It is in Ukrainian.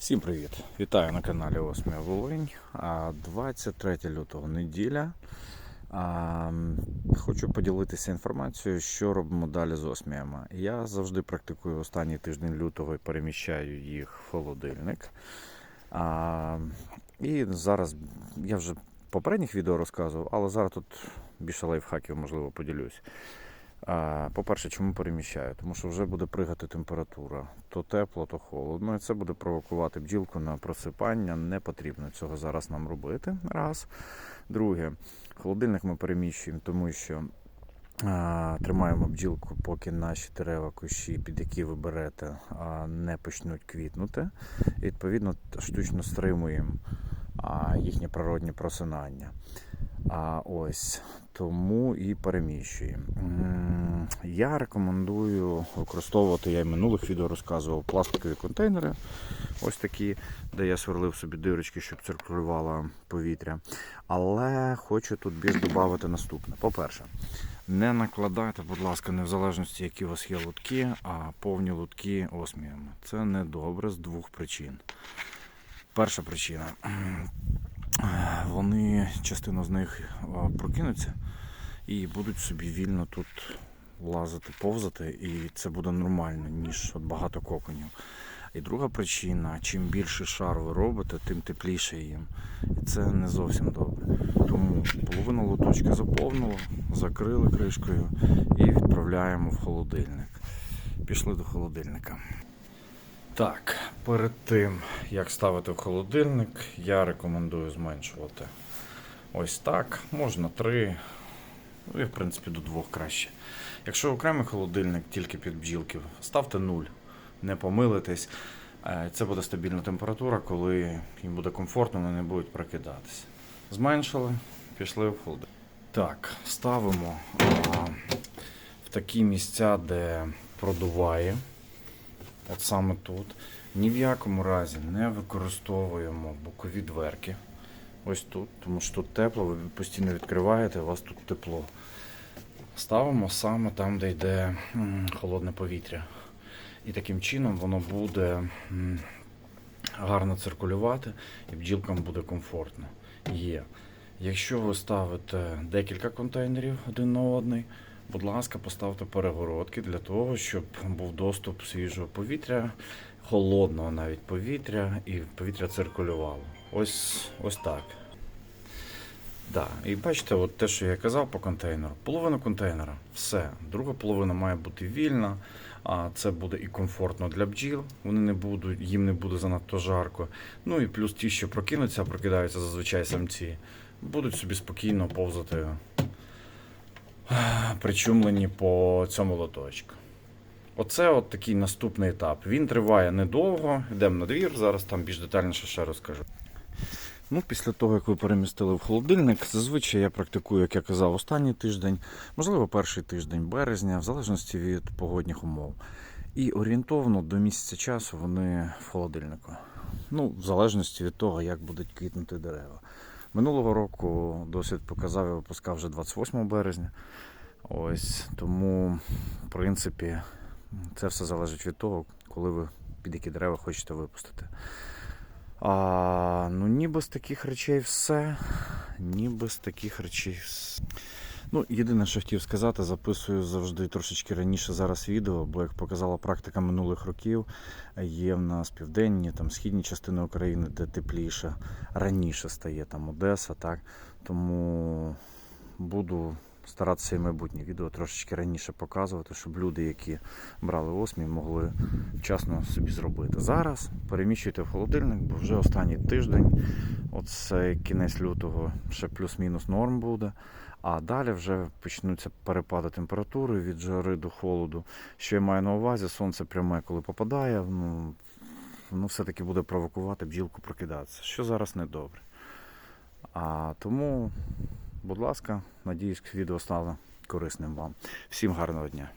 Всім привіт! Вітаю на каналі Осмія Волинь. А, 23 лютого неділя. Хочу поділитися інформацією, що робимо далі з осміями. Я завжди практикую останній тиждень лютого і переміщаю їх в холодильник. І зараз я вже попередніх відео розказував, але зараз тут більше лайфхаків, можливо, поділюсь. По-перше, чому переміщаю? Тому що вже буде пригати температура. То тепло, то холодно. І це буде провокувати бджілку на просипання. Не потрібно цього зараз нам робити. Раз. Друге, холодильник ми переміщуємо, тому що а, тримаємо бджілку, поки наші дерева, кущі, під які ви берете, а, не почнуть квітнути. І, відповідно, штучно стримуємо а, їхнє природнє просинання. А ось тому і переміщуємо. Я рекомендую використовувати, я і минулих відео розказував, пластикові контейнери, ось такі, де я сверлив собі дирочки, щоб циркулювало повітря. Але хочу тут більш додати наступне. По-перше, не накладайте, будь ласка, не в залежності, які у вас є лутки, а повні лутки осміями. Це не добре з двох причин. Перша причина. Вони, частина з них прокинуться і будуть собі вільно тут лазити, повзати, і це буде нормально, ніж от багато коконів. І друга причина, чим більше шар ви робите, тим тепліше їм. І це не зовсім добре. Тому половину лоточка заповнило, закрили кришкою і відправляємо в холодильник. Пішли до холодильника. Так, перед тим, як ставити в холодильник, я рекомендую зменшувати ось так. Можна три, ну і в принципі до двох краще. Якщо окремий холодильник тільки під бджілки, ставте 0, не помилитесь. Е, Це буде стабільна температура, коли їм буде комфортно, вони не будуть прокидатися. Зменшили, пішли в холодильник. Так, ставимо в такі місця, де продуває. От саме тут. Ні в якому разі не використовуємо бокові дверки. Ось тут, тому що тут тепло, ви постійно відкриваєте, у вас тут тепло. Ставимо саме там, де йде холодне повітря. І таким чином воно буде гарно циркулювати і бджілкам буде комфортно. Є. Якщо ви ставите декілька контейнерів один на одний, будь ласка, поставте перегородки для того, щоб був доступ свіжого повітря, холодного навіть повітря, і повітря циркулювало. Ось, ось так. Да. І бачите, от те, що я казав по контейнеру. Половина контейнера, все. Друга половина має бути вільна, а це буде і комфортно для бджіл. Вони не будуть, їм не буде занадто жарко. Ну і плюс ті, що прокинуться, прокидаються зазвичай самці, будуть собі спокійно повзати причумлені по цьому лоточку. Оце от такий наступний етап. Він триває недовго. Йдемо на двір, зараз там більш детальніше ще розкажу. Ну, після того, як ви перемістили в холодильник, зазвичай я практикую, як я казав, останній тиждень, можливо, перший тиждень березня, в залежності від погодних умов. І орієнтовно до місяця часу вони в холодильнику. Ну, в залежності від того, як будуть квітнути дерева. Минулого року досвід показав, я випускав вже 28 березня. Ось тому, в принципі, це все залежить від того, коли ви під які дерева хочете випустити. А, ну, ніби з таких речей все. Ніби з таких речей все. Ну, єдине, що хотів сказати, записую завжди трошечки раніше зараз відео, бо як показала практика минулих років, є в нас південні, там східні частини України, де тепліше, раніше стає там Одеса, так. Тому буду старатися і майбутнє відео трошечки раніше показувати, щоб люди, які брали осмій, могли вчасно собі зробити. Зараз переміщуйте в холодильник, бо вже останній тиждень, оце кінець лютого, ще плюс-мінус норм буде. А далі вже почнуться перепади температури від жари до холоду. Що я маю на увазі, сонце пряме, коли попадає, ну, ну все-таки буде провокувати бджілку прокидатися, що зараз не добре. А тому, будь ласка, надіюсь, відео стало корисним вам. Всім гарного дня!